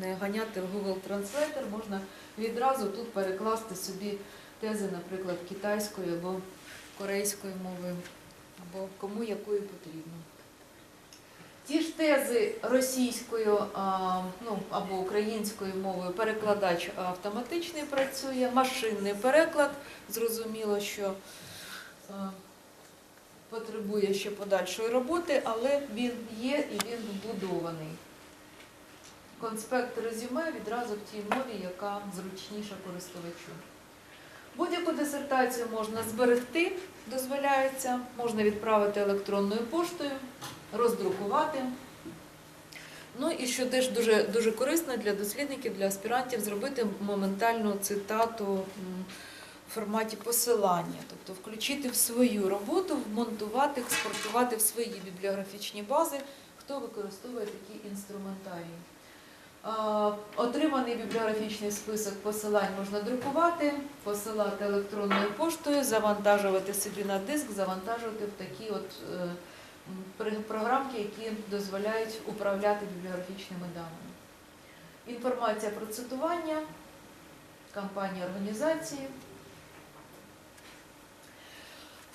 не ганяти в Google Translator, можна відразу тут перекласти собі тези, наприклад, китайською або корейською мовою, або кому якою потрібно. Ті ж тези російською ну, або українською мовою перекладач автоматичний працює, машинний переклад, зрозуміло, що потребує ще подальшої роботи, але він є і він вбудований. Конспект резюме відразу в тій мові, яка зручніша користувачу. Будь-яку дисертацію можна зберегти, дозволяється, можна відправити електронною поштою, роздрукувати. Ну і що теж дуже, дуже корисно для дослідників, для аспірантів, зробити моментальну цитату в форматі посилання, тобто включити в свою роботу, вмонтувати, експортувати в свої бібліографічні бази, хто використовує такі інструментарії. А, Отриманий бібліографічний список посилань можна друкувати, посилати електронною поштою, завантажувати собі на диск, завантажувати в такі от е, програмки, які дозволяють управляти бібліографічними даними. Інформація про цитування, кампанії організації.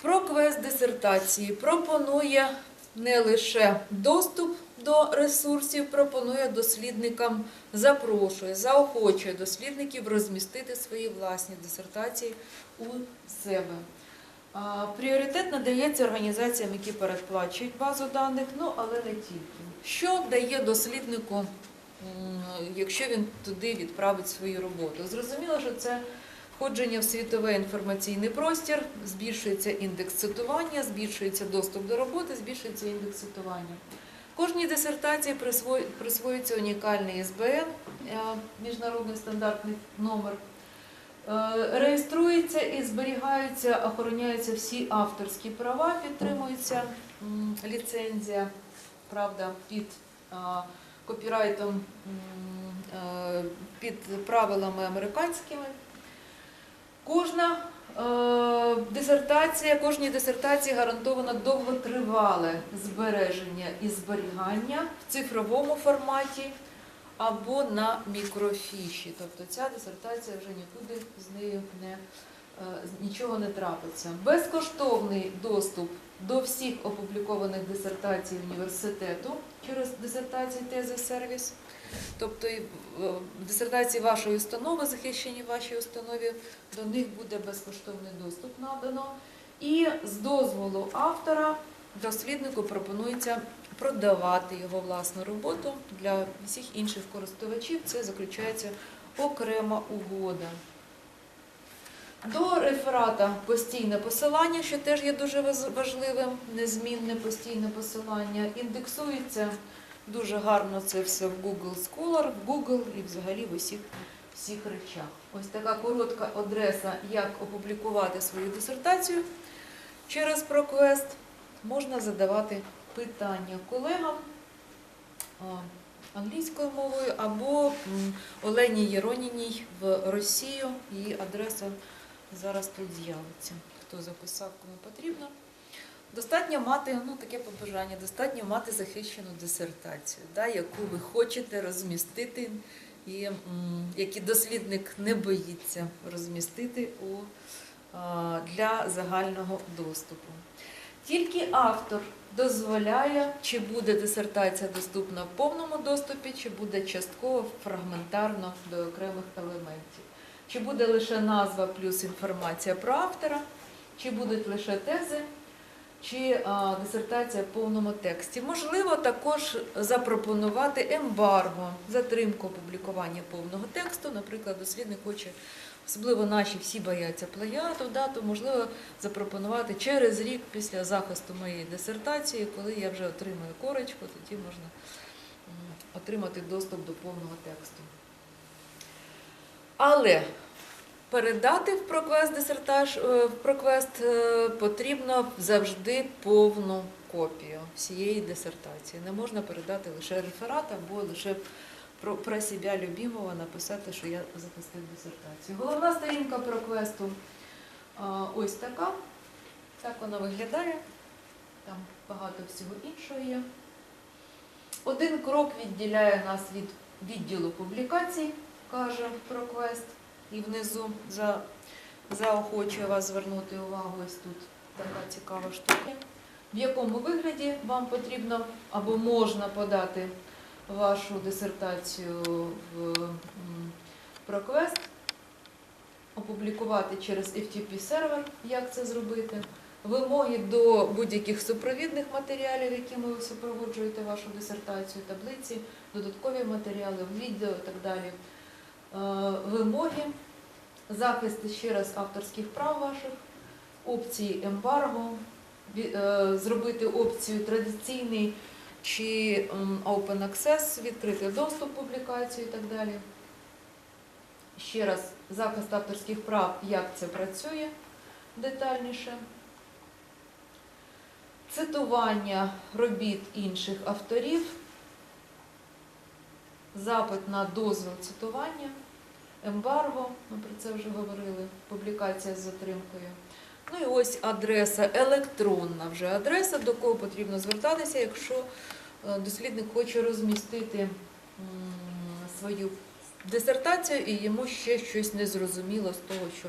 Про квест дисертації пропонує не лише доступ до ресурсів, пропонує дослідникам, запрошує, заохочує дослідників розмістити свої власні дисертації у себе. Пріоритет надається організаціям, які передплачують базу даних, ну але не тільки. Що дає досліднику, якщо він туди відправить свою роботу? Зрозуміло, що це входження в світовий інформаційний простір, збільшується індекс цитування, збільшується доступ до роботи, збільшується індекс цитування. Кожній дисертації присвоює- присвоюється унікальний ІСБН, е, міжнародний стандартний номер. Е, Реєструється і зберігаються, охороняються всі авторські права, підтримується ліцензія, правда, під копірайтом, е, під правилами американськими. Кожна дисертація, кожній дисертації гарантовано довготривале збереження і зберігання в цифровому форматі або на мікрофіші. Тобто ця дисертація вже нікуди з нею не е, нічого не трапиться. Безкоштовний доступ до всіх опублікованих дисертацій університету через дисертації тези сервіс. Тобто е, дисертації вашої установи, захищені вашій установі, до них буде безкоштовний доступ надано. І з дозволу автора досліднику пропонується продавати його власну роботу для всіх інших користувачів. Це заключається окрема угода. До реферата постійне посилання, що теж є дуже важливим, незмінне постійне посилання. Індексується дуже гарно це все в Google Scholar, в Google і взагалі в усіх, всіх речах. Ось така коротка адреса, як опублікувати свою дисертацію через ProQuest. Можна задавати питання колегам англійською мовою або Олені Єроніній в Росію. Її адреса зараз тут з'явиться. Хто записав, кому потрібно. Достатньо мати, ну таке побажання, достатньо мати захищену дисертацію, да, яку ви хочете розмістити, і які дослідник не боїться розмістити у, для загального доступу. Тільки автор дозволяє, чи буде дисертація доступна в повному доступі, чи буде частково фрагментарно до окремих елементів. Чи буде лише назва плюс інформація про автора, чи будуть лише тези, чи а, дисертація в повному тексті. Можливо, також запропонувати ембарго, затримку опублікування повного тексту. Наприклад, дослідник хоче, особливо наші всі бояться плагіату, да, то можливо запропонувати через рік після захисту моєї дисертації, коли я вже отримую корочку, тоді можна отримати доступ до повного тексту. Але передати в ProQuest дисертаж е, в ProQuest е, потрібно завжди повну копію всієї дисертації. Не можна передати лише реферат або лише про, про себе любимого написати, що я захистив дисертацію. Головна сторінка ProQuest а, ось така. Так вона виглядає. Там багато всього іншого є. Один крок відділяє нас від відділу публікацій, каже ProQuest, і внизу за, заохочує вас звернути увагу. Ось тут така цікава штука. В якому вигляді вам потрібно або можна подати вашу дисертацію в ProQuest, опублікувати через FTP сервер, як це зробити, вимоги до будь-яких супровідних матеріалів, якими ви супроводжуєте вашу дисертацію, таблиці, додаткові матеріали, відео і так далі. Е, Вимоги, захист ще раз авторських прав ваших, опції ембарго, е, зробити опцію традиційний чи open access, відкритий доступ публікацію і так далі. Ще раз, захист авторських прав, як це працює детальніше. Цитування робіт інших авторів, запит на дозвіл цитування, ембарго, ми про це вже говорили, публікація з затримкою. Ну і ось адреса, електронна вже адреса, до кого потрібно звертатися, якщо е, дослідник хоче розмістити свою дисертацію і йому ще щось не зрозуміло з того, що